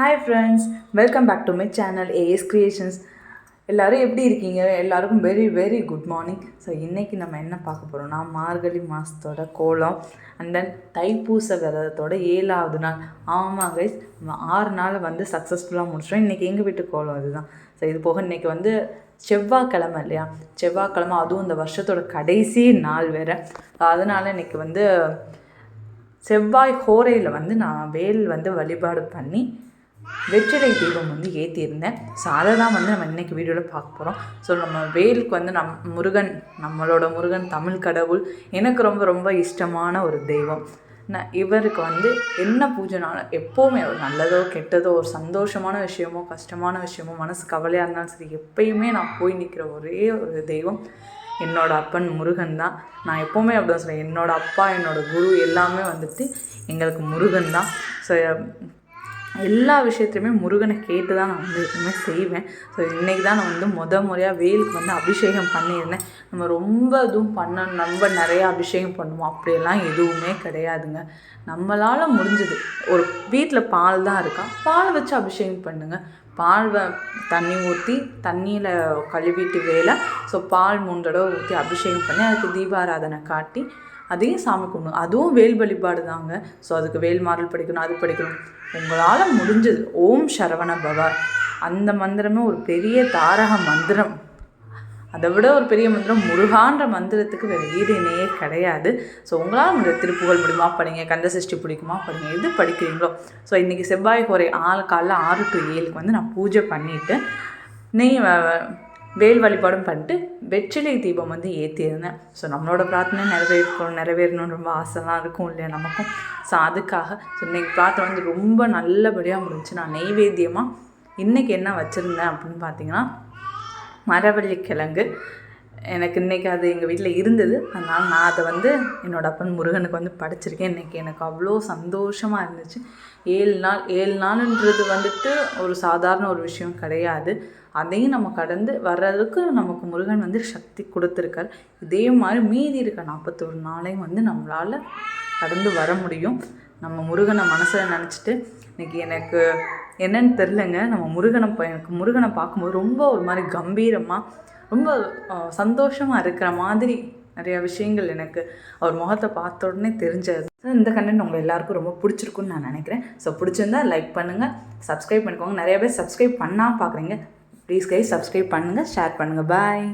Hi friends welcome back to my channel A S creations எல்லோரும் எப்படி இருக்கீங்க? எல்லாருக்கும் very very good morning so இன்றைக்கி நம்ம என்ன பார்க்க போகிறோம்னா மார்கழி மாதத்தோட கோலம் அண்ட் தென் தைப்பூச விரதத்தோட ஏழாவது நாள். ஆமாம் கைஸ் ஆறு நாள் வந்து சக்ஸஸ்ஃபுல்லாக முடிச்சிடும் இன்றைக்கி எங்கள் வீட்டு கோலம் அதுதான். ஸோ இது போக இன்றைக்கி வந்து செவ்வாய்க்கிழமை இல்லையா? செவ்வாய்க்கிழமை அதுவும் இந்த வருஷத்தோட கடைசி நாள் வேறு. அதனால் இன்றைக்கி வந்து செவ்வாய் ஹோரையில் வந்து நான் வேல் வந்து வழிபாடு பண்ணி வெற்றிலை தீபம் வந்து ஏற்றியிருந்தேன் ஸோ அதை தான் வந்து நம்ம இன்றைக்கி வீடியோவில் பார்க்க போகிறோம் ஸோ நம்ம வேலுக்கு வந்து நம் முருகன் நம்மளோட முருகன் தமிழ் கடவுள் எனக்கு ரொம்ப ரொம்ப இஷ்டமான ஒரு தெய்வம். நான் இவருக்கு வந்து என்ன பூஜைனாலும் எப்போவுமே ஒரு நல்லதோ கெட்டதோ ஒரு சந்தோஷமான விஷயமோ கஷ்டமான விஷயமோ மனசு கவலையாக இருந்தாலும் சரி எப்பயுமே நான் போய் நிற்கிற ஒரே ஒரு தெய்வம் என்னோட அப்பன் முருகன் தான். நான் எப்போவுமே அப்படி தான் சொல்கிறேன் என்னோட அப்பா என்னோட குரு எல்லாமே வந்துட்டு எங்களுக்கு முருகன் தான். ஸோ எல்லா விஷயத்துலையுமே முருகனை கேட்டு தான் நான் வந்து எப்பவுமே செய்வேன். ஸோ இன்றைக்கி தான் நான் வந்து முத முறையாக வேலுக்கு வந்து அபிஷேகம் பண்ணியிருந்தேன். நம்ம ரொம்ப இதுவும் பண்ண நம்ம நிறையா அபிஷேகம் பண்ணுவோம். அப்படியெல்லாம் எதுவுமே கிடையாதுங்க. நம்மளால் முடிஞ்சது. ஒரு வீட்டில் பால் தான் இருக்கா? பால் வச்சு அபிஷேகம் பண்ணுங்கள் பால் வ தண்ணி ஊற்றி தண்ணியில் கழுவிட்டு வேலை. ஸோ பால் மூணு தடவை ஊற்றி அபிஷேகம் பண்ணி அதுக்கு தீபாராதனை காட்டி அதையும் சாமி கும்பிடும் அதுவும் வேல் வழிபாடு தாங்க. ஸோ அதுக்கு வேல் மாறல் படிக்கணும் அது படிக்கணும். உங்களால் முடிஞ்சது. ஓம் சரவண பவ. அந்த மந்திரமே ஒரு பெரிய தாரக மந்திரம். அதை விட ஒரு பெரிய மந்திரம் முருகான்ற மந்திரத்துக்கு வேறு ஈடு இணையே கிடையாது. ஸோ உங்களால் இந்த திருப்புகழ் முடியுமா? படிங்க. கந்த சஷ்டி பிடிக்குமா? படிங்க. எது படிக்கிறீங்களோ. ஸோ இன்றைக்கி செவ்வாய் குறை ஆள் காலைல ஆறு டு ஏழுக்கு வந்து நான் பூஜை பண்ணிவிட்டு நெய் வேல் வழிபாடும் பண்ணிட்டு வெற்றிலை தீபம் வந்து ஏற்றியிருந்தேன் ஸோ நம்மளோட பிரார்த்தனை நிறைவேறணும் நிறைவேறணும்னு ரொம்ப ஆசைலாம் இருக்கும் இல்லையா நமக்கும்? ஸோ அதுக்காக ஸோ இன்றைக்கி பிரார்த்தனை வந்து ரொம்ப நல்லபடியாக முடிஞ்சு நான் நெய்வேத்தியமாக இன்றைக்கி என்ன வச்சுருந்தேன் அப்படின்னு பார்த்தீங்கன்னா மரவள்ளி கிழங்கு எனக்கு இன்றைக்கி அது எங்கள் வீட்டில் இருந்தது. அதனால் நான் அதை வந்து என்னோடய அப்பன் முருகனுக்கு வந்து படிச்சிருக்கேன். இன்றைக்கி எனக்கு அவ்வளோ சந்தோஷமாக இருந்துச்சு. ஏழு நாள் ஏழு நாளுன்றது வந்துட்டு ஒரு சாதாரண ஒரு விஷயம் கிடையாது. அதையும் நம்ம கடந்து வர்றதுக்கு நமக்கு முருகன் வந்து சக்தி கொடுத்துருக்கார். இதே மாதிரி மீதி இருக்க நாற்பத்தொரு நாளையும் வந்து நம்மளால் கடந்து வர முடியும். நம்ம முருகனை மனசில் நினச்சிட்டு இன்றைக்கி எனக்கு என்னன்னு தெரிலங்க நம்ம முருகனை எனக்கு முருகனை பார்க்கும்போது ரொம்ப ஒரு மாதிரி கம்பீரமாக ரொம்ப சந்தோஷமாக இருக்கிற மாதிரி நிறையா விஷயங்கள் எனக்கு அவர் முகத்தை பார்த்த உடனே தெரிஞ்சது. இந்த கண்டென்ட் உங்கள் எல்லாருக்கும் ரொம்ப பிடிச்சிருக்குன்னு நான் நினைக்கிறேன். ஸோ பிடிச்சிருந்தா லைக் பண்ணுங்கள் சப்ஸ்கிரைப் பண்ணிக்கோங்க. நிறைய பேர் சப்ஸ்கிரைப் பண்ணால் பார்க்குறீங்க. ப்ளீஸ் கை சப்ஸ்கிரைப் பண்ணுங்கள் ஷேர் பண்ணுங்கள் பாய்